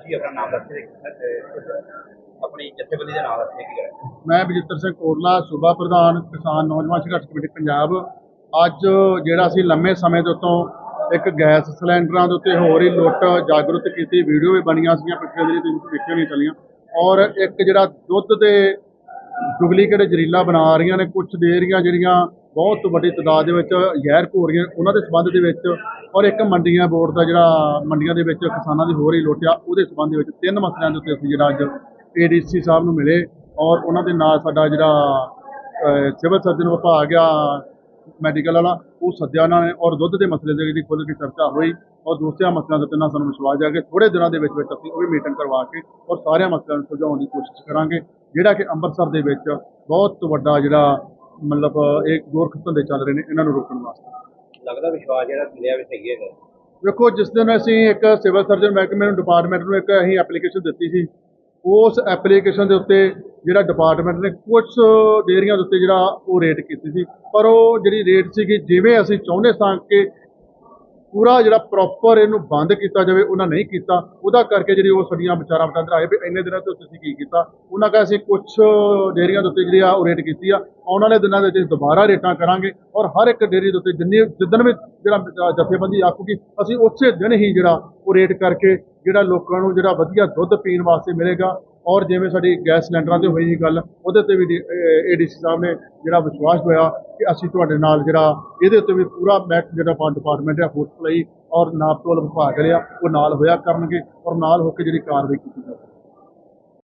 ਤੁਸੀਂ ਆਪਣਾ ਨਾਮ ਦੱਸ ਕੇ ਆਪਣੀ ਜਥੇਬੰਦੀ ਦਾ ਨਾਮ ਦੱਸ ਕੇ ਕੀ ਕਰਾਂ ਮੈਂ ਬਜਿੱਤਰ ਸਿੰਘ ਕੋਟਲਾ, ਸੂਬਾ ਪ੍ਰਧਾਨ, ਕਿਸਾਨ ਨੌਜਵਾਨ ਸੰਘਰਸ਼ ਕਮੇਟੀ, ਪੰਜਾਬ। ਅੱਜ ਜਿਹੜਾ ਅਸੀਂ ਲੰਮੇ ਸਮੇਂ ਦੇ ਉੱਤੋਂ ਇੱਕ ਗੈਸ ਸਿਲੰਡਰਾਂ ਦੇ ਉੱਤੇ ਹੋ ਰਹੀ ਲੁੱਟ ਜਾਗਰੂਕ ਕੀਤੀ, ਵੀਡੀਓ ਵੀ ਬਣੀਆਂ ਸੀਗੀਆਂ ਪਿਛਲੇ ਦਿਨੀ ਤੁਸੀਂ ਦੇਖਿਆ ਨਹੀਂ ਚੱਲੀਆਂ। ਔਰ ਇੱਕ ਜਿਹੜਾ ਦੁੱਧ ਦੇ ਡੁਪਲੀਕੇਟ ਜ਼ਹਿਰੀਲਾ ਬਣਾ ਰਹੀਆਂ ਨੇ ਕੁਝ ਡੇਅਰੀਆਂ ਜਿਹੜੀਆਂ ਬਹੁਤ ਵੱਡੀ ਤਾਦਾਦ ਦੇ ਵਿੱਚ ਜ਼ਹਿਰ ਘੋਲ ਰਹੀਆਂ ਉਹਨਾਂ ਦੇ ਸਬੰਧ ਦੇ ਵਿੱਚ ਔਰ ਇੱਕ ਮੰਡੀਆਂ ਬੋਰਡ ਦਾ ਜਿਹੜਾ ਮੰਡੀਆਂ ਦੇ ਵਿੱਚ ਕਿਸਾਨਾਂ ਦੀ ਹੋ ਰਹੀ ਲੁੱਟ ਉਹਦੇ ਸਬੰਧ ਵਿੱਚ ਤਿੰਨ ਮਸਲਿਆਂ ਦੇ ਉੱਤੇ ਅਸੀਂ ਜਿਹੜਾ ਅੱਜ ਏਡੀਸੀ ਸਾਹਿਬ ਨੂੰ ਮਿਲੇ ਔਰ ਉਹਨਾਂ ਦੇ ਨਾਲ ਸਾਡਾ ਜਿਹੜਾ ਸਿਵਲ ਸਰਜਨ ਵਿਭਾਗ ਆ, ਮੈਡੀਕਲ ਵਾਲਾ, ਉਹ ਸੱਦਿਆ ਉਹਨਾਂ ਨੇ ਔਰ ਦੁੱਧ ਦੇ ਮਸਲੇ ਦੇ ਜਿਹੜੀ ਖੁੱਲ੍ਹ ਕੇ ਚਰਚਾ ਹੋਈ ਔਰ ਦੂਸਰਿਆਂ ਮਸਲਿਆਂ ਦੇ ਉੱਤੇ ਨਾ ਸਾਨੂੰ ਵਿਸ਼ਵਾਸ ਜਾ ਕੇ ਥੋੜੇ ਦਿਨਾਂ ਦੇ ਵਿੱਚ ਵਿੱਚ ਅਸੀਂ ਉਹ ਵੀ ਮੀਟਿੰਗ ਕਰਵਾ ਕੇ ਔਰ ਸਾਰਿਆਂ ਮਸਲਿਆਂ ਨੂੰ ਸੁਲਝਾਉਣ ਦੀ ਕੋਸ਼ਿਸ਼ ਕਰਾਂਗੇ, ਜਿਹੜਾ ਕਿ ਅੰਮ੍ਰਿਤਸਰ ਦੇ ਵਿੱਚ ਬਹੁਤ ਵੱਡਾ ਜਿਹੜਾ ਮਤਲਬ ਇਹ ਗੋਰਖ ਧੰਦੇ ਚੱਲ ਰਹੇ ਨੇ ਇਹਨਾਂ ਨੂੰ ਰੋਕਣ ਵਾਸਤੇ। ਲੱਗਦਾ ਵਿਸ਼ਵਾਸ ਜਿਹੜਾ ਮਿਲਿਆ ਵੀ ਸਹੀ ਹੈਗਾ ਵੇਖੋ ਜਿਸ ਦਿਨ ਅਸੀਂ ਇੱਕ ਸਿਵਲ ਸਰਜਨ ਮਹਿਕਮੇ ਨੂੰ ਡਿਪਾਰਟਮੈਂਟ ਨੂੰ ਇੱਕ ਅਸੀਂ ਐਪਲੀਕੇਸ਼ਨ ਦਿੱਤੀ ਸੀ ਉਸ ਐਪਲੀਕੇਸ਼ਨ ਦੇ ਉੱਤੇ ਜਿਹੜਾ ਡਿਪਾਰਟਮੈਂਟ ਨੇ ਕੁਝ ਡੇਅਰੀਆਂ ਦੇ ਉੱਤੇ ਜਿਹੜਾ ਉਹ ਰੇਟ ਕੀਤੀ ਸੀ। ਪਰ ਉਹ ਜਿਹੜੀ ਰੇਟ ਸੀਗੀ ਜਿਵੇਂ ਅਸੀਂ ਚਾਹੁੰਦੇ ਸਾਂ ਕਿ ਪੂਰਾ ਜਿਹੜਾ ਪ੍ਰੋਪਰ ਇਹਨੂੰ ਬੰਦ ਕੀਤਾ ਜਾਵੇ, ਉਹਨਾਂ ਨਹੀਂ ਕੀਤਾ। ਉਹਦਾ ਕਰਕੇ ਜਿਹੜੀ ਉਹ ਸਾਡੀਆਂ ਵਿਚਾਰਾਂ ਵਟਾਂਦਰਾ ਆਏ ਵੀ ਇੰਨੇ ਦਿਨਾਂ ਤੋਂ ਤੁਸੀਂ ਕੀ ਕੀਤਾ? ਉਹਨਾਂ ਕਹਾ ਅਸੀਂ ਕੁਝ ਡੇਅਰੀਆਂ ਦੇ ਉੱਤੇ ਜਿਹੜੀ ਆ ਉਹ ਰੇਟ ਕੀਤੀ ਆ। ਆਉਣ ਵਾਲੇ ਦਿਨਾਂ ਦੇ ਵਿੱਚ ਦੁਬਾਰਾ ਰੇਟਾਂ ਕਰਾਂਗੇ ਔਰ ਹਰ ਇੱਕ ਡੇਅਰੀ ਦੇ ਉੱਤੇ ਜਿੰਨੀ ਜਿੱਦਣ ਵੀ ਜਿਹੜਾ ਜਥੇਬੰਦੀ ਆਖੂਗੀ, ਅਸੀਂ ਉਸੇ ਦਿਨ ਹੀ ਜਿਹੜਾ ਉਹ ਰੇਟ ਕਰਕੇ ਜਿਹੜਾ ਲੋਕਾਂ ਨੂੰ ਜਿਹੜਾ ਵਧੀਆ ਦੁੱਧ ਪੀਣ ਵਾਸਤੇ ਮਿਲੇਗਾ। ਔਰ ਜਿਵੇਂ ਸਾਡੀ ਗੈਸ ਸਿਲੰਡਰਾਂ ਤੇ ਹੋਈ ਸੀ ਗੱਲ, ਉਹਦੇ ਤੇ ਵੀ ਏਡੀਸੀ ਸਾਹਿਬ ਨੇ ਜਿਹੜਾ ਵਿਸ਼ਵਾਸ ਹੋਇਆ ਕਿ ਅਸੀਂ ਤੁਹਾਡੇ ਨਾਲ ਜਿਹੜਾ, ਇਹਦੇ ਉੱਤੇ ਵੀ ਪੂਰਾ ਮੈਕ ਜਿਹੜਾ ਫੰਡ ਡਿਪਾਰਟਮੈਂਟ ਹੈ ਫੋਰਸ ਲਈ ਔਰ ਨਾਪਤੋਲ ਵਿਭਾਗ ਲਿਆ ਉਹ ਨਾਲ ਹੋਇਆ ਕਰਨਗੇ ਔਰ ਨਾਲ ਹੋ ਕੇ ਜਿਹੜੀ ਕਾਰਵਾਈ ਕੀਤੀ